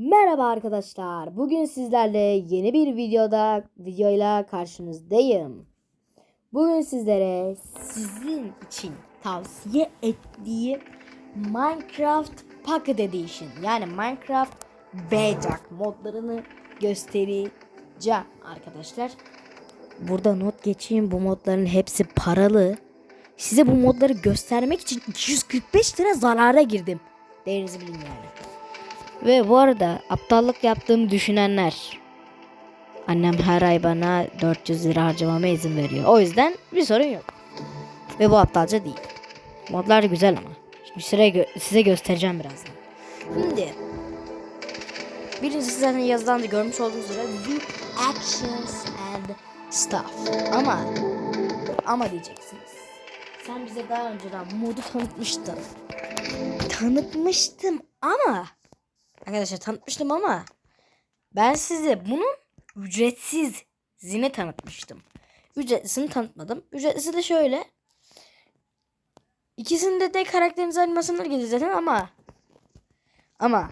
Merhaba arkadaşlar. Bugün sizlerle yeni bir videoda videoyla karşınızdayım. Bugün sizlere sizin için tavsiye ettiğim Minecraft Pocket Edition yani Minecraft Bedrock modlarını göstereceğim arkadaşlar. Burada not geçeyim. Bu modların hepsi paralı. Size bu modları göstermek için 245 lira zarara girdim. Değerinizi bilin yani. Ve bu arada aptallık yaptığımı düşünenler. Annem her ay bana 400 lira harcamama izin veriyor. O yüzden bir sorun yok. Ve bu aptalca değil. Modlar güzel ama. Şimdi size, gö- size göstereceğim birazdan. Şimdi. Birincisi zaten yazıdan da görmüş olduğunuz üzere the actions and stuff. Ama ama diyeceksiniz. Sen bize daha önceden modu tanıtmıştın. Tanıtmıştım ama Arkadaşlar tanıtmıştım ama ben size bunun ücretsiz zine tanıtmıştım. Ücretlisini tanıtmadım. Ücretlisi de şöyle. İkisinde de karakteriniz animasyonları geliyor zaten ama ama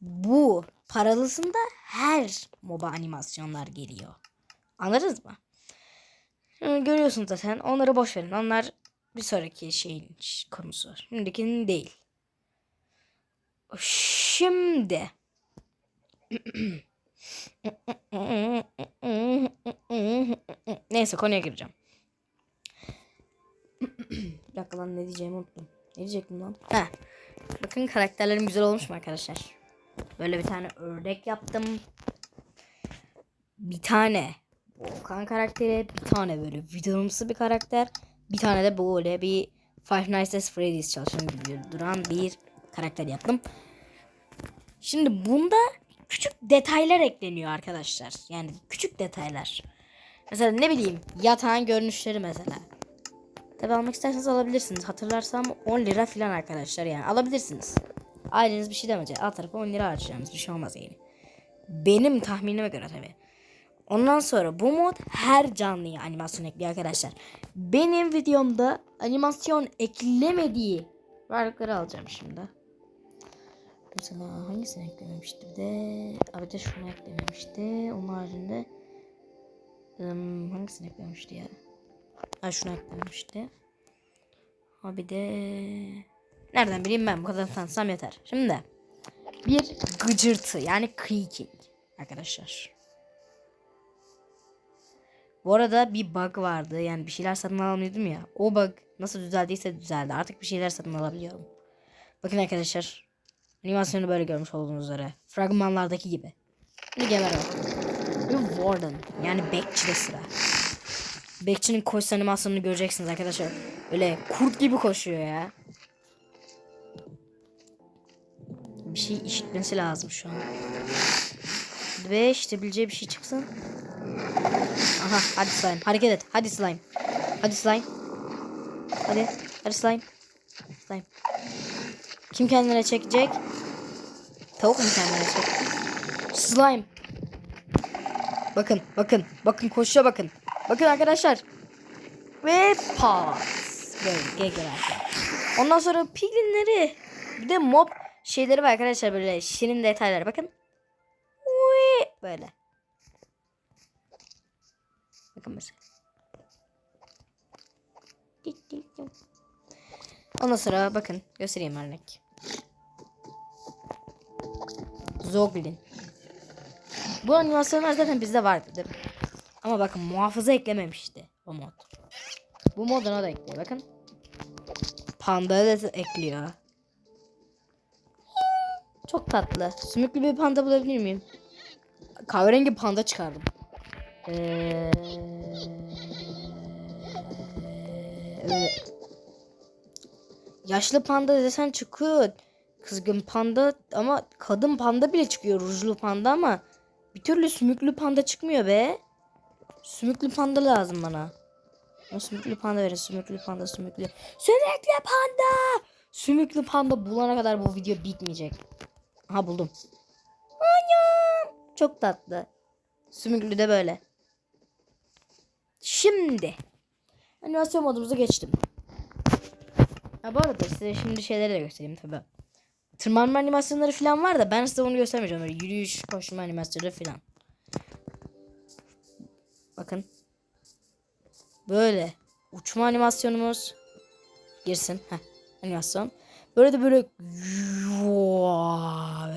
bu paralısında her MOBA animasyonlar geliyor. Anladınız mı? Görüyorsunuz zaten. Onları boş verin. Onlar bir sonraki şeyin konusu. Şimdikinin değil. Şimdi. Neyse konuya gireceğim. Bir dakika lan ne diyeceğimi unuttum. Ne diyecektim lan? Ha. Bakın karakterlerim güzel olmuş mu arkadaşlar? Böyle bir tane ördek yaptım. Bir tane Volkan karakteri, bir tane böyle videomsu bir karakter, bir tane de böyle bir Five Nights at Freddy's çalışan gibi duran bir karakter yaptım. Şimdi bunda küçük detaylar ekleniyor arkadaşlar. Yani küçük detaylar. Mesela ne bileyim yatağın görünüşleri mesela. Tabi almak isterseniz alabilirsiniz. Hatırlarsam 10 lira falan arkadaşlar yani alabilirsiniz. Aileniz bir şey demeyecek. Alt tarafı 10 lira harcayacağınız bir şey olmaz yani. Benim tahminime göre tabi. Ondan sonra bu mod her canlıya animasyon ekliyor arkadaşlar. Benim videomda animasyon eklemediği varlıkları alacağım şimdi. Mesela hangisini eklememişti bir de abi de şunu eklememişti. Onun haricinde ım, hangisini eklememişti ya? Ha şunu eklememişti. Ha de nereden bileyim ben bu kadar tanıtsam yeter. Şimdi bir gıcırtı yani creaking arkadaşlar. Bu arada bir bug vardı. Yani bir şeyler satın alamıyordum ya. O bug nasıl düzeldiyse düzeldi. Artık bir şeyler satın alabiliyorum. Bakın arkadaşlar. Animasyonu böyle görmüş olduğunuz üzere. Fragmanlardaki gibi. Şimdi geber bak. Bir Warden. Yani bekçide sıra. Bekçinin koşu animasyonunu göreceksiniz arkadaşlar. Böyle kurt gibi koşuyor ya. Bir şey işitmesi lazım şu an. Ve işte bileceği bir şey çıksın. Aha hadi slime. Hareket et. Hadi slime. Hadi slime. Hadi. Hadi slime. Slime. Kim kendine çekecek? Tavuk mu kendine çekecek? Slime. Bakın bakın. Bakın koşuya bakın. Bakın arkadaşlar. Ve pas. Böyle GG'ler. Ondan sonra piglinleri. Bir de mob şeyleri var arkadaşlar böyle şirin detaylar. Bakın. Böyle. Bakın mesela. Ondan sonra bakın göstereyim örnek. Zoglin. Bu animasyonlar zaten bizde vardı değil mi? Ama bakın muhafıza eklememişti o mod. Bu moduna da ekliyor bakın. Panda da ekliyor. Çok tatlı. Sümüklü bir panda bulabilir miyim? Kahverengi panda çıkardım. Ee. Yaşlı panda desen çıkıyor. Kızgın panda ama kadın panda bile çıkıyor. Rujlu panda ama bir türlü sümüklü panda çıkmıyor be. Sümüklü panda lazım bana. O sümüklü panda verin. Sümüklü panda sümüklü. Sümüklü panda. Sümüklü panda bulana kadar bu video bitmeyecek. Aha buldum. Anam. Çok tatlı. Sümüklü de böyle. Şimdi animasyon modumuza geçtim. Ha bu arada size şimdi şeyleri de göstereyim tabi. Tırmanma animasyonları falan var da ben size onu göstermeyeceğim. Böyle yürüyüş, koşma animasyonları falan. Bakın. Böyle uçma animasyonumuz girsin. Heh, animasyon. Böyle de böyle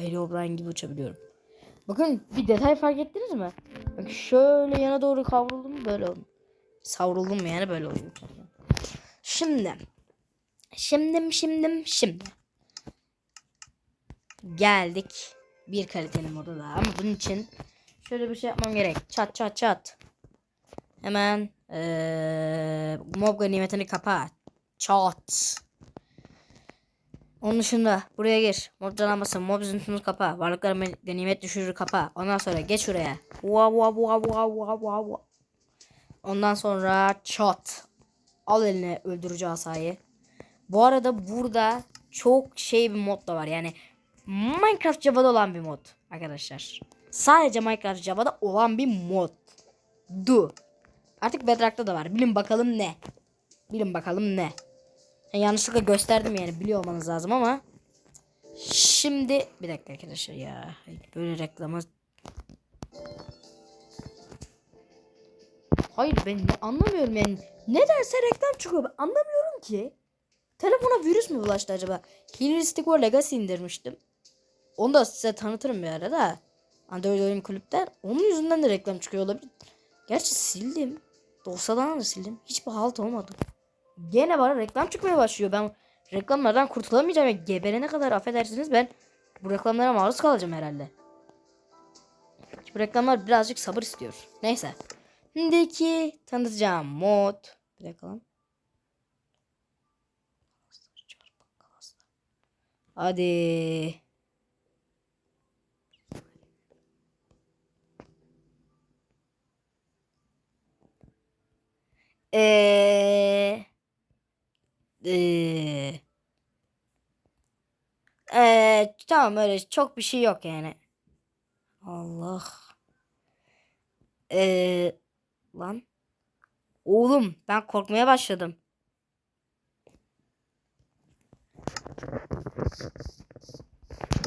Herobrine gibi uçabiliyorum. Bakın bir detay fark ettiniz mi? Bak şöyle yana doğru kavruldum böyle oldu. Savruldum yani böyle oluyor. Şimdi. Şimdi şimdi şimdi. Geldik bir kaliteli moda daha ama bunun için şöyle bir şey yapmam gerek. Çat çat çat. Hemen ee, mob ganimetini kapa. Çat. Onun dışında buraya gir. Mob canlanmasın. Mob üzüntünü kapa. Varlıklar me- ganimet düşürür kapa. Ondan sonra geç şuraya. Wow wow wow wow wow wow. Ondan sonra çat. Al eline öldürücü asayı. Bu arada burada çok şey bir mod da var. Yani Minecraft Java'da olan bir mod arkadaşlar. Sadece Minecraft Java'da olan bir mod. Du. Artık Bedrock'ta da var. Bilin bakalım ne. Bilin bakalım ne. Yani yanlışlıkla gösterdim yani biliyor olmanız lazım ama. Şimdi bir dakika arkadaşlar ya. Böyle reklama. Hayır ben anlamıyorum yani. Nedense reklam çıkıyor. Ben anlamıyorum ki. Telefona virüs mü bulaştı acaba? Heuristic War Legacy indirmiştim. Onu da size tanıtırım bir ara da. Android oyun kulüpten. Onun yüzünden de reklam çıkıyor olabilir. Gerçi sildim. Dosyadan da sildim. Hiçbir halt olmadı. Gene bana reklam çıkmaya başlıyor. Ben reklamlardan kurtulamayacağım. Ya. Geberene kadar affedersiniz ben bu reklamlara maruz kalacağım herhalde. Bu reklamlar birazcık sabır istiyor. Neyse. Şimdiki tanıtacağım mod. Bir dakika lan. Hadi. Eee. Eee. Eee tamam öyle çok bir şey yok yani. Allah. Eee lan. Oğlum ben korkmaya başladım.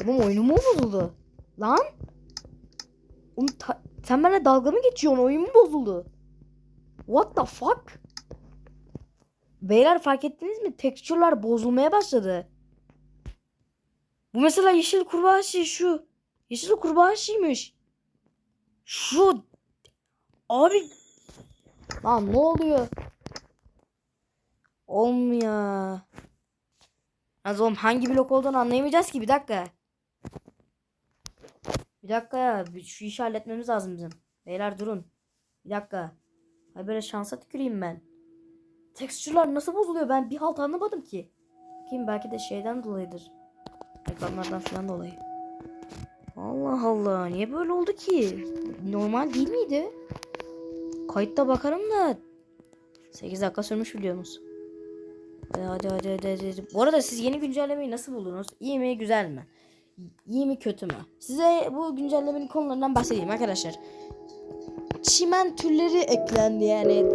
Oğlum oyunum mu bozuldu? Lan? Oğlum sen benimle dalga mı geçiyorsun? Oyun mu bozuldu? What the fuck? Beyler fark ettiniz mi? Tekstürler bozulmaya başladı. Bu mesela yeşil kurbağa şey şu. Yeşil kurbağa şeymiş. Şu. Abi. Lan ne oluyor? Olmuyor. Az oğlum hangi blok olduğunu anlayamayacağız ki bir dakika. Bir dakika ya şu işi halletmemiz lazım bizim. Beyler durun. Bir dakika. Ay böyle şansa tüküreyim ben. Tekstürler nasıl bozuluyor ben bir halt anlamadım ki. Bakayım belki de şeyden dolayıdır. Reklamlardan falan dolayı. Allah Allah niye böyle oldu ki? Normal değil miydi? Kayıtta bakarım da 8 dakika sürmüş biliyorsunuz. Hadi hadi hadi hadi. hadi. Bu arada siz yeni güncellemeyi nasıl buldunuz? İyi mi güzel mi? İyi mi kötü mü? Size bu güncellemenin konularından bahsedeyim arkadaşlar. Çimen türleri eklendi yani.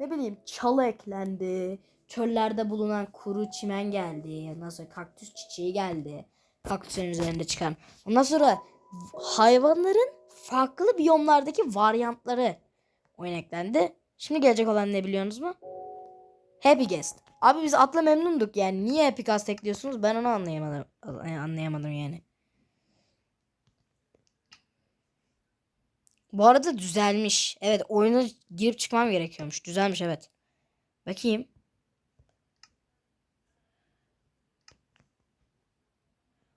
Ne bileyim çalı eklendi. Çöllerde bulunan kuru çimen geldi. Ondan sonra kaktüs çiçeği geldi. Kaktüsün üzerinde çıkan. Ondan sonra hayvanların farklı biyomlardaki varyantları oyun eklendi. Şimdi gelecek olan ne biliyorsunuz mu? Happy Guest. Abi biz atla memnunduk yani. Niye Happy Guest ekliyorsunuz? Ben onu anlayamadım. Anlayamadım yani. Bu arada düzelmiş. Evet oyuna girip çıkmam gerekiyormuş. Düzelmiş evet. Bakayım.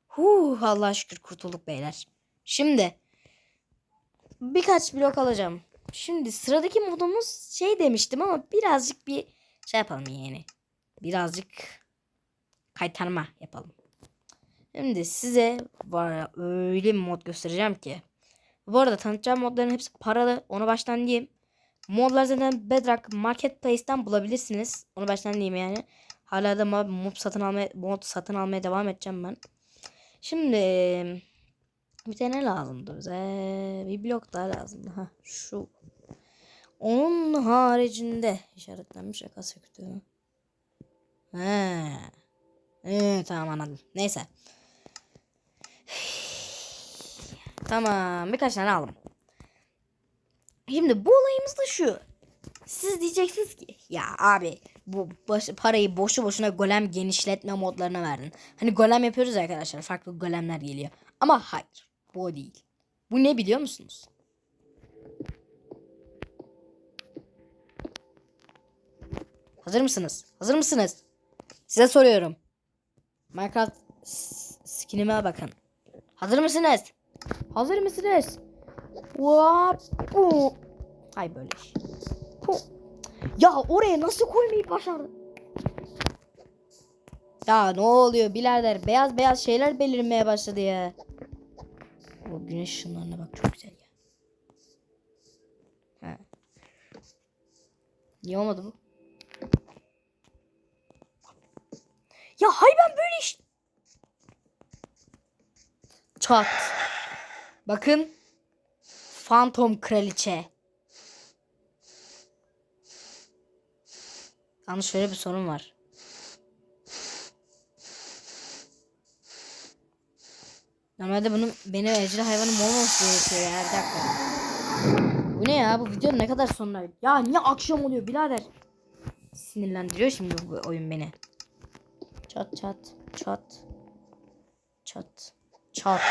Huh Allah şükür kurtulduk beyler. Şimdi birkaç blok alacağım. Şimdi sıradaki modumuz şey demiştim ama birazcık bir şey yapalım yani. Birazcık kaytarma yapalım. Şimdi size var öyle bir mod göstereceğim ki. Bu arada tanıtacağım modların hepsi paralı. Onu baştan diyeyim. Modlar zaten Bedrock Marketplace'ten bulabilirsiniz. Onu baştan diyeyim yani. Hala da mod, satın almaya mod satın almaya devam edeceğim ben. Şimdi bir tane lazımdı bize. Bir blok daha lazımdı. Ha şu. Onun haricinde işaretlenmiş aka söktü. He. Ee, tamam anladım. Neyse. Tamam birkaç tane aldım. Şimdi bu olayımız da şu. Siz diyeceksiniz ki ya abi bu baş- parayı boşu boşuna golem genişletme modlarına verdin. Hani golem yapıyoruz ya arkadaşlar farklı golemler geliyor. Ama hayır bu o değil. Bu ne biliyor musunuz? Hazır mısınız? Hazır mısınız? Size soruyorum. Minecraft skinime bakın. Hazır mısınız? Hazır mısınız? Vap bu. Hay böyle. Bu. Ya oraya nasıl koymayı başardın? Ya ne oluyor birader? Beyaz beyaz şeyler belirmeye başladı ya. O güneş ışınlarına bak çok güzel ya. Ha. Niye olmadı bu? Ya hay ben böyle iş... Çat. Bakın. Phantom Kraliçe. Yalnız şöyle bir sorun var. Normalde bunun benim evcil hayvanım olmaması gerekiyor ya. Bir dakika. Bu ne ya? Bu video ne kadar sonra? Ya niye akşam oluyor birader? Sinirlendiriyor şimdi bu oyun beni. Çat çat çat. Çat. Çat.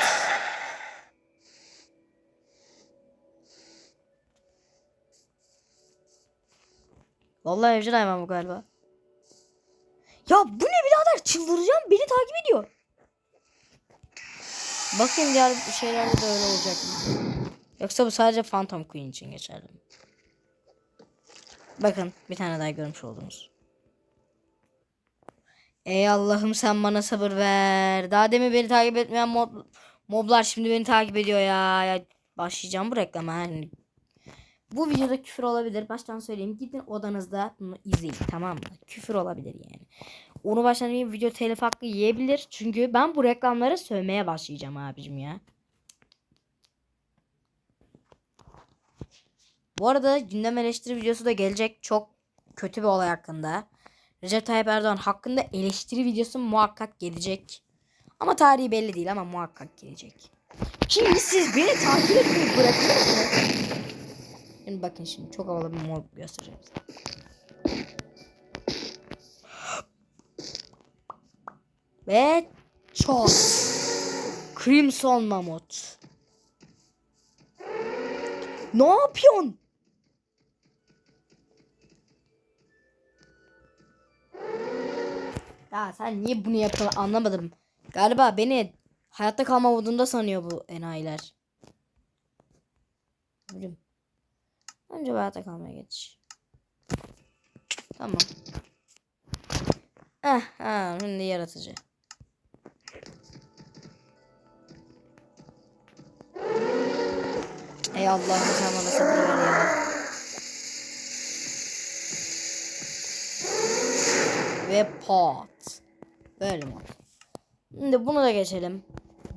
Vallahi evcil hayvan bu galiba. Ya bu ne birader çıldıracağım beni takip ediyor. Bakayım diğer şeylerde de öyle olacak mı? Yoksa bu sadece Phantom Queen için geçerli mi? Bakın bir tane daha görmüş oldunuz. Ey Allah'ım sen bana sabır ver. Daha demin beni takip etmeyen mob, moblar şimdi beni takip ediyor ya. ya başlayacağım bu reklama. Bu videoda küfür olabilir. Baştan söyleyeyim. Gidin odanızda bunu izleyin tamam mı? Küfür olabilir yani. Onu baştan söyleyeyim video telif hakkı yiyebilir. Çünkü ben bu reklamları sövmeye başlayacağım abicim ya. Bu arada gündem eleştiri videosu da gelecek. Çok kötü bir olay hakkında. Recep Tayyip Erdoğan hakkında eleştiri videosu muhakkak gelecek. Ama tarihi belli değil ama muhakkak gelecek. Şimdi siz beni takip etmeyi bırakır mısınız? Şimdi bakın şimdi çok havalı bir mob göstereceğim size. Ve çok Crimson Mamut. Ne yapıyorsun? Ya sen niye bunu yapıyorsun anlamadım. Galiba beni hayatta kalma modunda sanıyor bu enayiler. Ölüm. Önce bu hayatta kalmaya geç. Tamam. Eh, ha, şimdi yaratıcı. Ey Allah'ım sen bana sabır ver ya. Ve pot. Böyle mi? Şimdi bunu da geçelim.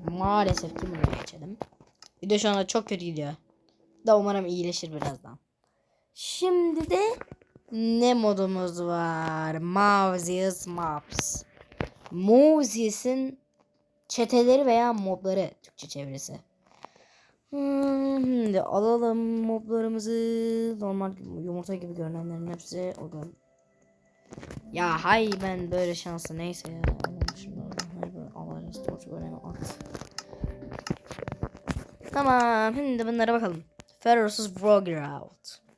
Maalesef ki bunu geçelim. Video şu anda çok kötü gidiyor. Da umarım iyileşir birazdan. Şimdi de ne modumuz var? Mausius Maps. Mausius'in çeteleri veya mobları Türkçe çevirisi. Hmm, Şimdi alalım moblarımızı. Normal yumurta gibi görünenlerin hepsi oğlum. Ya hay ben böyle şanslı neyse ya. Tamam şimdi bunlara bakalım. Ferocious Vrogrout.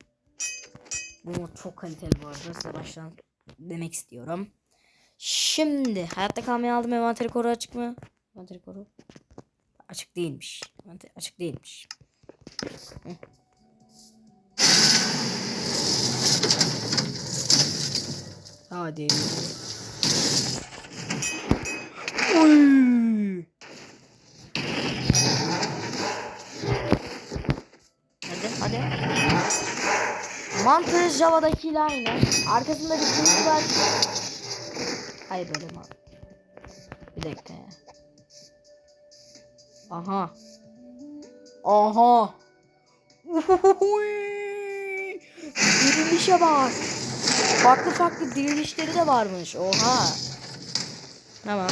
Bu çok kaliteli bu arada size baştan demek istiyorum. Şimdi hayatta kalmayı aldım envanteri koru açık mı? Envanteri koru. Açık değilmiş. Envanter açık değilmiş. Hadi. Oy. Hadi hadi. Mantığı Java'dakiyle aynı. Arkasında bir kılıç var. Hayır böyle mi? Bir dakika ya. Aha. Aha. Dirilişe bak. Farklı farklı dirilişleri de varmış. Oha. Tamam.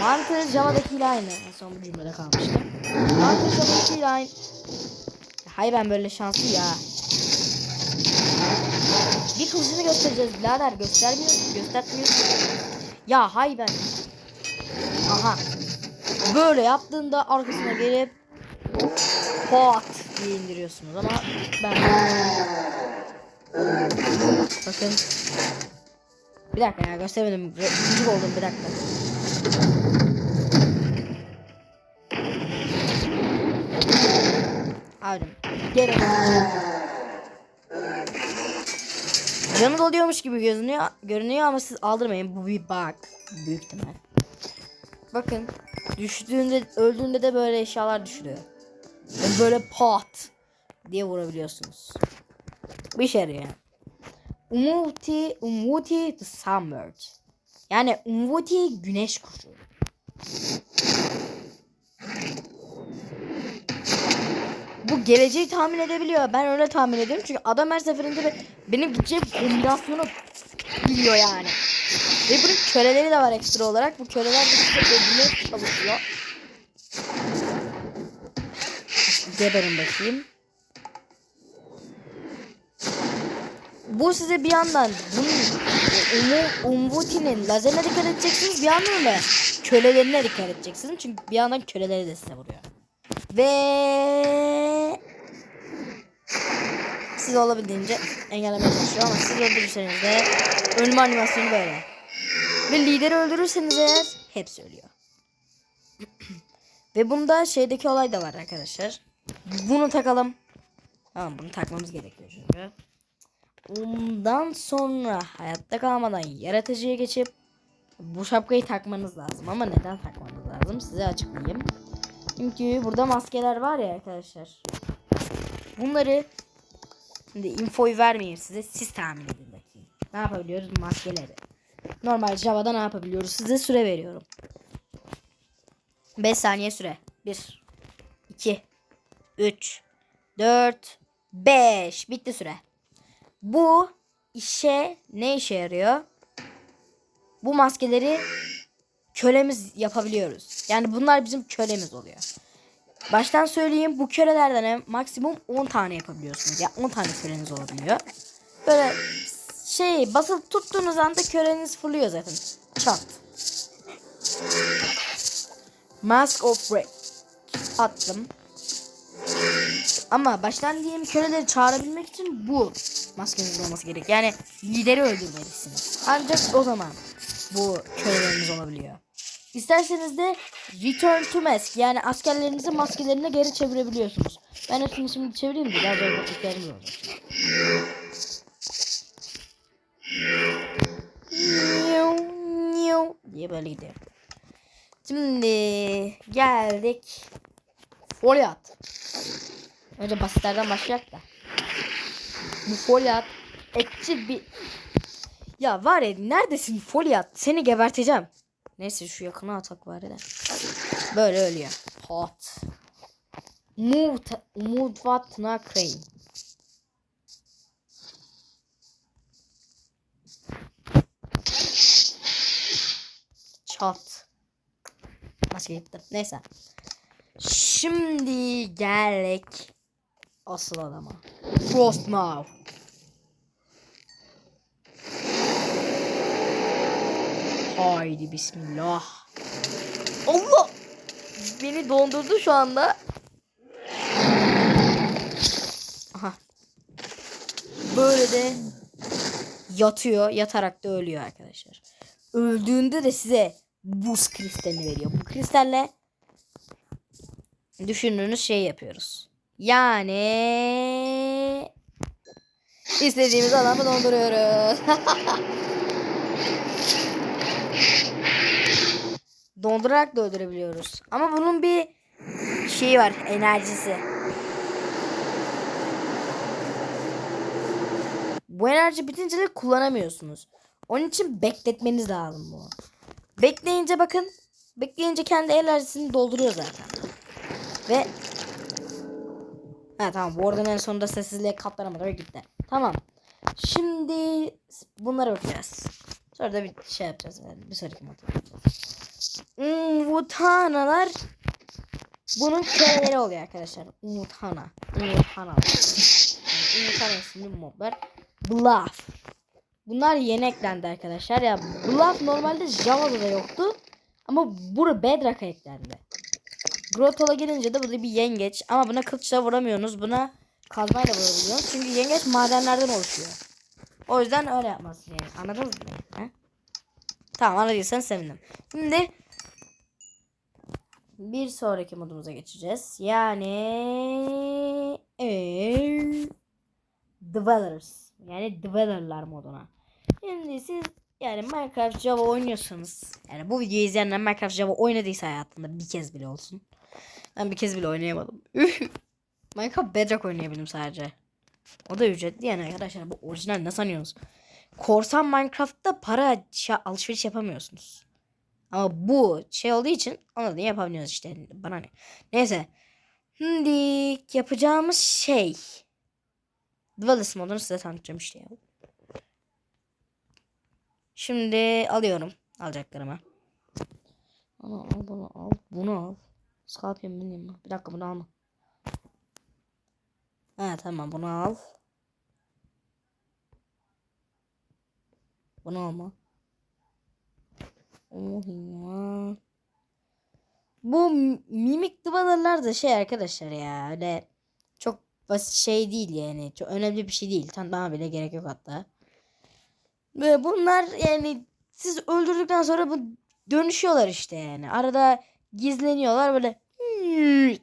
Mantığı Java'dakiyle aynı. En son bu cümlede kalmıştım. Mantığı Java'dakiyle aynı. Hay ben böyle şanslı ya. Bir kılıcını göstereceğiz birader. Göstermiyorsun, göstermiyorsun. Ya hay ben. Aha. Böyle yaptığında arkasına gelip pat diye indiriyorsunuz ama ben bakın bir dakika ya göstermedim gıcık oldum bir dakika abim gel Canı doluyormuş gibi görünüyor, görünüyor ama siz aldırmayın bu bir bug büyük ihtimal. Bakın düştüğünde öldüğünde de böyle eşyalar düşürüyor. Ve böyle pat diye vurabiliyorsunuz. Bu işe yarıyor yani. Umuti, Umuti the Sunbird. Yani Umuti güneş kuşu. Bu geleceği tahmin edebiliyor. Ben öyle tahmin ediyorum. Çünkü adam her seferinde be- benim gideceğim kombinasyonu biliyor yani. Ve bunun köleleri de var ekstra olarak. Bu köleler de size öldürmeye çalışıyor. Geberin bakayım. Bu size bir yandan bunun Umu, Umvuti'nin lazerine dikkat edeceksiniz bir yandan da kölelerine dikkat edeceksiniz. Çünkü bir yandan köleleri de size vuruyor. Ve siz olabildiğince engellemeye çalışıyor ama siz öldürürseniz de ölüm animasyonu böyle. Ve lideri öldürürseniz eğer hepsi ölüyor. Ve bunda şeydeki olay da var arkadaşlar. Bunu takalım. Tamam bunu takmamız gerekiyor çünkü. Ondan sonra hayatta kalmadan yaratıcıya geçip bu şapkayı takmanız lazım. Ama neden takmanız lazım size açıklayayım. Çünkü burada maskeler var ya arkadaşlar. Bunları şimdi infoyu vermeyeyim size. Siz tahmin edin bakayım. Ne yapabiliyoruz maskeleri? Normal Java'da ne yapabiliyoruz? Size süre veriyorum. 5 saniye süre. 1 2 3 4 5 bitti süre. Bu işe ne işe yarıyor? Bu maskeleri kölemiz yapabiliyoruz. Yani bunlar bizim kölemiz oluyor. Baştan söyleyeyim bu kölelerden en- maksimum 10 tane yapabiliyorsunuz. Ya 10 tane köleniz olabiliyor. Böyle şey basılı tuttuğunuz anda köleniz fırlıyor zaten. Çat. Mask of Break. Attım. Ama baştan diyelim köleleri çağırabilmek için bu maskenizin olması gerek. Yani lideri öldürmelisiniz. Ancak o zaman bu köleleriniz olabiliyor. İsterseniz de Return to Mask yani askerlerinizi maskelerine geri çevirebiliyorsunuz. Ben hepsini şimdi çevireyim de daha olacak. Niu, niu diye böyle gidiyor. Şimdi geldik. Foliat. Önce basitlerden başlayak da. Bu Foliat etçi bir... Ya var ya neredesin Foliat? Seni geberteceğim. Neyse şu yakına atak var ya. Böyle ölüyor. Hot. Mut, Mutvatna Crane. Çat. Maske gitti. Neyse. Şimdi geldik asıl adama. Frostmaw. Haydi bismillah. Allah! Beni dondurdu şu anda. Aha. Böyle de yatıyor. Yatarak da ölüyor arkadaşlar. Öldüğünde de size buz kristalini veriyor. Bu kristalle düşündüğünüz şey yapıyoruz. Yani istediğimiz adamı donduruyoruz. Dondurarak da öldürebiliyoruz. Ama bunun bir şeyi var, enerjisi. Bu enerji bitince de kullanamıyorsunuz. Onun için bekletmeniz lazım bu. Bekleyince bakın. Bekleyince kendi enerjisini dolduruyor zaten. Ve Ha tamam bu oradan en sonunda sessizliğe katlanamadı ve gitti. Tamam. Şimdi bunlara bakacağız. Sonra da bir şey yapacağız yani. Bir sonraki yapacağız. Umutanalar bunun köleleri oluyor arkadaşlar. Umutana. Umutana. Yani Umutana isimli modlar. Bluff. Bunlar yeni eklendi arkadaşlar. Ya Bluff normalde Java'da da yoktu. Ama bura Bedrock'a eklendi. Grotto'la gelince de burada bir yengeç. Ama buna kılıçla vuramıyorsunuz. Buna kazmayla vurabiliyorsunuz. Çünkü yengeç madenlerden oluşuyor. O yüzden öyle yapmaz yani. Anladınız mı? He? Tamam anladıysan sevindim. Şimdi bir sonraki modumuza geçeceğiz. Yani eee, Dwellers. Yani Dweller'lar moduna. Şimdi siz yani Minecraft Java oynuyorsanız yani bu videoyu izleyenler Minecraft Java oynadıysa hayatında bir kez bile olsun. Ben bir kez bile oynayamadım. Minecraft Bedrock oynayabildim sadece. O da ücretli yani arkadaşlar bu orijinal ne sanıyorsunuz? Korsan Minecraft'ta para alışveriş yapamıyorsunuz. Ama bu şey olduğu için onu da yapabiliyoruz işte. Bana ne. Neyse. Şimdi yapacağımız şey. Dwellers modunu size tanıtacağım işte ya. Şimdi alıyorum alacaklarımı. Bunu al, bunu al, bunu al. Scorpion bileyim mi? Bir dakika bunu alma. Ha tamam bunu al. Bunu alma. Oha. Bu mimik duvarlar da şey arkadaşlar ya öyle çok basit şey değil yani çok önemli bir şey değil tanıtmama bile gerek yok hatta. Ve bunlar yani siz öldürdükten sonra bu dönüşüyorlar işte yani arada gizleniyorlar böyle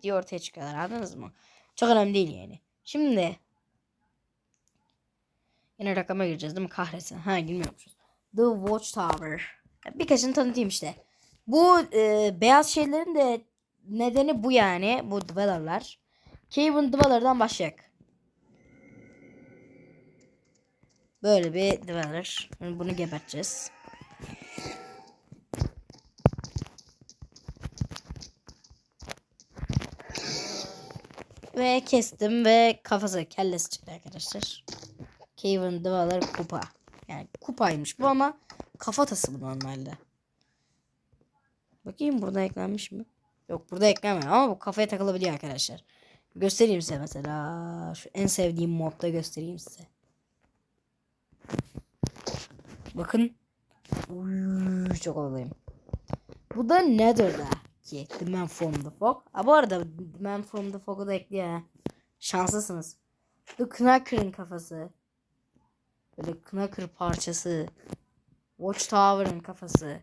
diye ortaya çıkıyorlar anladınız mı? Çok önemli değil yani. Şimdi yine rakama gireceğiz değil mi kahretsin? Ha girmiyormuşuz. The Watchtower. Birkaçını tanıtayım işte. Bu e, beyaz şeylerin de nedeni bu yani. Bu Dweller'lar. Caven Dweller'dan başlayak. Böyle bir Dweller. Bunu geberteceğiz. Ve kestim ve kafası kellesi çıktı arkadaşlar. Caven Dweller kupa. Yani kupaymış bu ama kafatası bu normalde. Bakayım burada eklenmiş mi? Yok burada eklenmiyor ama bu kafaya takılabiliyor arkadaşlar. Göstereyim size mesela. Şu en sevdiğim modda göstereyim size. Bakın. Uy, çok havalıyım. Bu da Nether'da ki The Man From The Fog. Ha bu arada The Man From The Fog'u da ekliyor. Şanslısınız. The Knacker'ın kafası. Böyle Knacker parçası. Watchtower'ın kafası.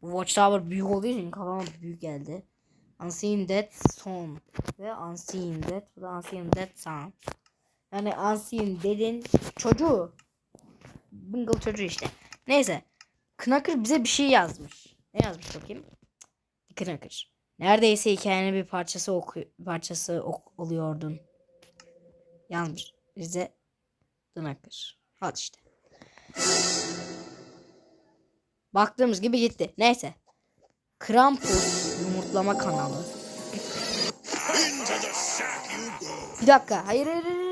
Watchtower büyük olduğu için kafama büyük geldi. Unseen Dead Son ve Unseen Dead. Bu da Unseen Dead Son. Yani Unseen Dead'in çocuğu. Bingle çocuğu işte. Neyse. Knacker bize bir şey yazmış. Ne yazmış bakayım? Knacker. Neredeyse hikayenin bir parçası oku parçası ok oluyordun. Yazmış. Bize Knacker. Al işte. Baktığımız gibi gitti. Neyse. Krampus yumurtlama kanalı. Bir dakika. Hayır hayır hayır.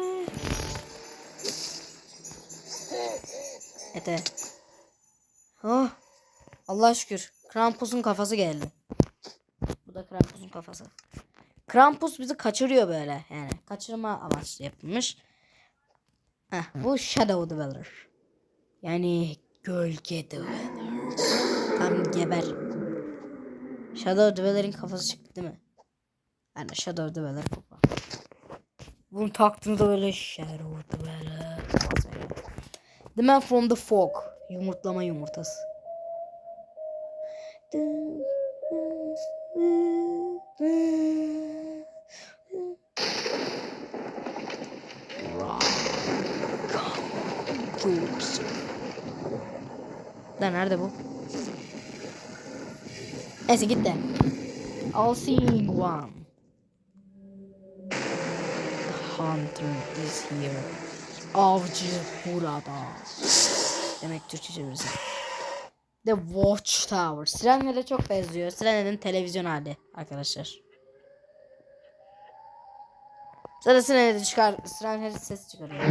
Evet. Oh. Allah şükür. Krampus'un kafası geldi. Bu da Krampus'un kafası. Krampus bizi kaçırıyor böyle. Yani kaçırma amaçlı yapılmış. Heh, bu Shadow Dweller. Yani gölge Dweller. Tam geber. Shadow Dweller'in kafası çıktı değil mi? Yani Shadow Dweller kupa. Bunu taktığımda böyle Shadow Dweller. The Man from the Fog. Yumurtlama yumurtası. Da nerede bu? Neyse git de. All seeing one. The hunter is here. Avcı burada. Demek Türkçe çevirisi. The Watchtower. Sirenlere çok benziyor. Sirenlerin televizyon hali arkadaşlar. Sonra Sirenleri çıkar. Sirenleri ses çıkarıyor.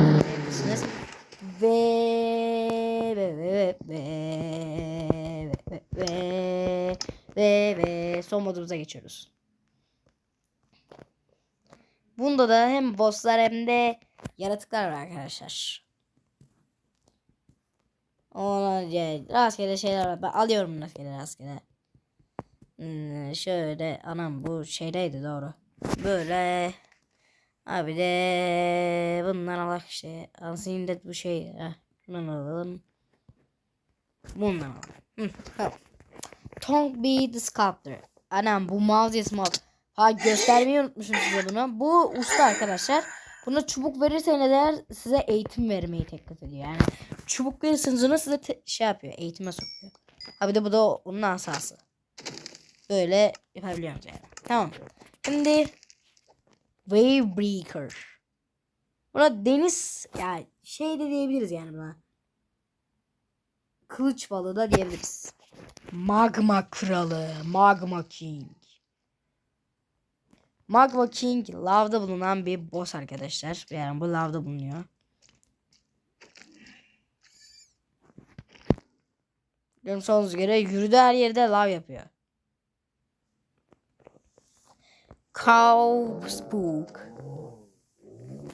Bilirsiniz. Ve ve ve ve ve ve ve ve son modumuza geçiyoruz. Bunda da hem bosslar hem de yaratıklar var arkadaşlar. Ona rastgele şeyler var. Ben alıyorum rastgele rastgele. Hmm, şöyle anam bu şeydeydi doğru. Böyle abi de bundan alak işte. De bu şey. Heh, bundan alalım. Bundan alalım. Hı, tamam. Tongue be sculptor. Anam bu mouse yes mouse. Ha göstermeyi unutmuşum size bunu. Bu usta arkadaşlar. Buna çubuk verirseniz eğer size eğitim vermeyi teklif ediyor. Yani çubuk verirseniz ona size şey yapıyor. Eğitime sokuyor. Ha bir de bu da onun asası. Böyle yapabiliyoruz yani. Tamam. Şimdi Wave Breaker. Buna deniz yani şey de diyebiliriz yani buna. Kılıç balığı da diyebiliriz. Magma kralı. Magma King. Magma King lavda bulunan bir boss arkadaşlar. Yani bu lavda bulunuyor. Görmüş olduğunuz göre yürüdüğü her yerde lav yapıyor. Cow Spook.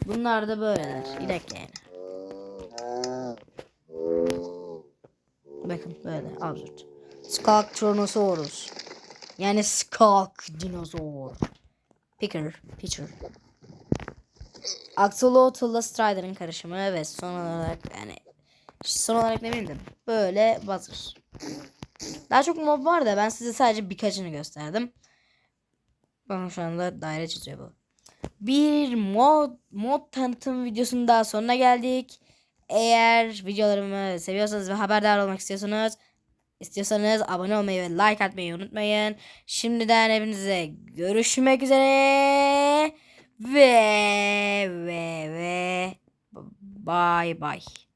Bunlar da böyleler. İnek yani. Bakın böyle absürt. Skulk Tyrannosaurus. Yani Skulk dinozor. Picker, Pitcher. Axolotl Strider'ın karışımı ve son olarak yani son olarak ne bileyim de böyle Buzzer. Daha çok mob var da ben size sadece birkaçını gösterdim. Bakın şu anda daire çiziyor bu. Bir mod mod tanıtım videosunun daha sonuna geldik. Eğer videolarımı seviyorsanız ve haberdar olmak istiyorsanız istiyorsanız abone olmayı ve like atmayı unutmayın. Şimdiden hepinize görüşmek üzere ve ve ve bye bye.